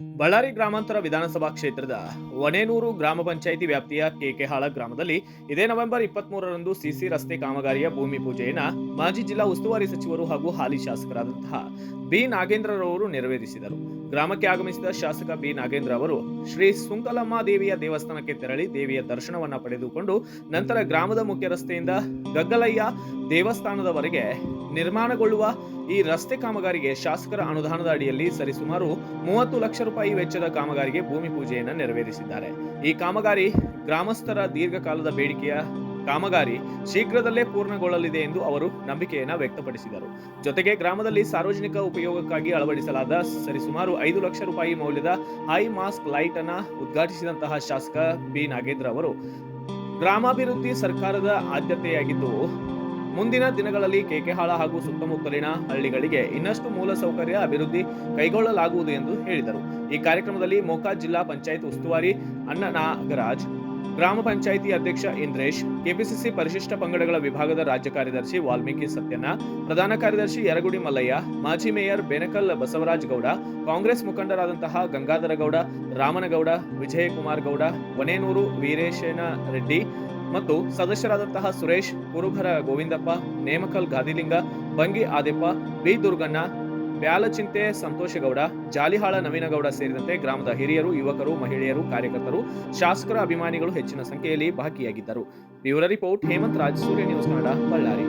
ಬಳ್ಳಾರಿ ಗ್ರಾಮಾಂತರ ವಿಧಾನಸಭಾ ಕ್ಷೇತ್ರದ ಒಣೇನೂರು ಗ್ರಾಮ ಪಂಚಾಯಿತಿ ವ್ಯಾಪ್ತಿಯ ಕೆಕೆಹಾಳ ಗ್ರಾಮದಲ್ಲಿ ಇದೇ ನವೆಂಬರ್ ಇಪ್ಪತ್ತ್ ಮೂರರಂದು ಸಿಸಿ ರಸ್ತೆ ಕಾಮಗಾರಿಯ ಭೂಮಿ ಪೂಜೆಯನ್ನ ಮಾಜಿ ಜಿಲ್ಲಾ ಉಸ್ತುವಾರಿ ಸಚಿವರು ಹಾಗೂ ಹಾಲಿ ಶಾಸಕರಾದಂತಹ ಬಿ ನಾಗೇಂದ್ರರವರು ನೆರವೇರಿಸಿದರು. ಗ್ರಾಮಕ್ಕೆ ಆಗಮಿಸಿದ ಶಾಸಕ ಬಿ ನಾಗೇಂದ್ರ ಅವರು ಶ್ರೀ ಸುಂಕಲಮ್ಮ ದೇವಿಯ ದೇವಸ್ಥಾನಕ್ಕೆ ತೆರಳಿ ದೇವಿಯ ದರ್ಶನವನ್ನ ಪಡೆದುಕೊಂಡು ನಂತರ ಗ್ರಾಮದ ಮುಖ್ಯ ರಸ್ತೆಯಿಂದ ಗಗ್ಗಲಯ್ಯ ದೇವಸ್ಥಾನದವರೆಗೆ ನಿರ್ಮಾಣಗೊಳ್ಳುವ ಈ ರಸ್ತೆ ಕಾಮಗಾರಿಗೆ ಶಾಸಕರ ಅನುದಾನದ ಅಡಿಯಲ್ಲಿ ಸರಿಸುಮಾರು ಮೂವತ್ತು ಲಕ್ಷ ರೂಪಾಯಿ ವೆಚ್ಚದ ಕಾಮಗಾರಿಗೆ ಭೂಮಿ ಪೂಜೆಯನ್ನು ನೆರವೇರಿಸಿದ್ದಾರೆ. ಈ ಕಾಮಗಾರಿ ಗ್ರಾಮಸ್ಥರ ದೀರ್ಘಕಾಲದ ಬೇಡಿಕೆಯ ಕಾಮಗಾರಿ ಶೀಘ್ರದಲ್ಲೇ ಪೂರ್ಣಗೊಳ್ಳಲಿದೆ ಎಂದು ಅವರು ನಂಬಿಕೆಯನ್ನ ವ್ಯಕ್ತಪಡಿಸಿದರು. ಜೊತೆಗೆ ಗ್ರಾಮದಲ್ಲಿ ಸಾರ್ವಜನಿಕ ಉಪಯೋಗಕ್ಕಾಗಿ ಅಳವಡಿಸಲಾದ ಸರಿಸುಮಾರು ಐದು ಲಕ್ಷ ರೂಪಾಯಿ ಮೌಲ್ಯದ ಹೈ ಮಾಸ್ಕ್ ಲೈಟ್ ಅನ್ನು ಉದ್ಘಾಟಿಸಿದಂತಹ ಶಾಸಕ ಬಿ ನಾಗೇಂದ್ರ ಅವರು, ಗ್ರಾಮಾಭಿವೃದ್ಧಿ ಸರ್ಕಾರದ ಆದ್ಯತೆಯಾಗಿದ್ದು ಮುಂದಿನ ದಿನಗಳಲ್ಲಿ ಕೇಕೆಹಾಳ ಹಾಗೂ ಸುತ್ತಮುತ್ತಲಿನ ಹಳ್ಳಿಗಳಿಗೆ ಇನ್ನಷ್ಟು ಮೂಲಸೌಕರ್ಯ ಅಭಿವೃದ್ಧಿ ಕೈಗೊಳ್ಳಲಾಗುವುದು ಎಂದು ಹೇಳಿದರು. ಈ ಕಾರ್ಯಕ್ರಮದಲ್ಲಿ ಮೋಕಾ ಜಿಲ್ಲಾ ಪಂಚಾಯತ್ ಉಸ್ತುವಾರಿ ಅಣ್ಣ ನಾಗರಾಜ್ ಗ್ರಾಮ ಪಂಚಾಯಿತಿ ಅಧ್ಯಕ್ಷ ಇಂದ್ರೇಶ್, ಕೆಪಿಸಿಸಿ ಪರಿಶಿಷ್ಟ ಪಂಗಡಗಳ ವಿಭಾಗದ ರಾಜ್ಯ ಕಾರ್ಯದರ್ಶಿ ವಾಲ್ಮೀಕಿ ಸತ್ಯನ ಪ್ರಧಾನ ಕಾರ್ಯದರ್ಶಿ ಯರಗುಡಿ ಮಲ್ಲಯ್ಯ, ಮಾಜಿ ಮೇಯರ್ ಬೆನಕಲ್ ಬಸವರಾಜ್ ಗೌಡ, ಕಾಂಗ್ರೆಸ್ ಮುಖಂಡರಾದಂತಹ ಗಂಗಾಧರ ಗೌಡ, ರಾಮನಗೌಡ, ವಿಜಯಕುಮಾರ್ ಗೌಡ, ವನೇನೂರು ವೀರೇಶನ ರೆಡ್ಡಿ ಮತ್ತು ಸದಸ್ಯರಾದಂತಹ ಸುರೇಶ್ ಕುರುಬರ ಗೋವಿಂದಪ್ಪ, ನೇಮಕಲ್ ಗಾದಿಲಿಂಗ, ಬಂಗಿ ಆದೆಪ್ಪ ಬಿ ದುರ್ಗಣ್ಣ, ಬ್ಯಾಲಚಿಂತೆ ಸಂತೋಷಗೌಡ, ಜಾಲಿಹಾಳ ನವೀನಗೌಡ ಸೇರಿದಂತೆ ಗ್ರಾಮದ ಹಿರಿಯರು, ಯುವಕರು, ಮಹಿಳೆಯರು, ಕಾರ್ಯಕರ್ತರು, ಶಾಸಕರ ಅಭಿಮಾನಿಗಳು ಹೆಚ್ಚಿನ ಸಂಖ್ಯೆಯಲ್ಲಿ ಭಾಗಿಯಾಗಿದ್ದರು. Bureau report, Hemanth Raj, Surya News Kannada, Ballari.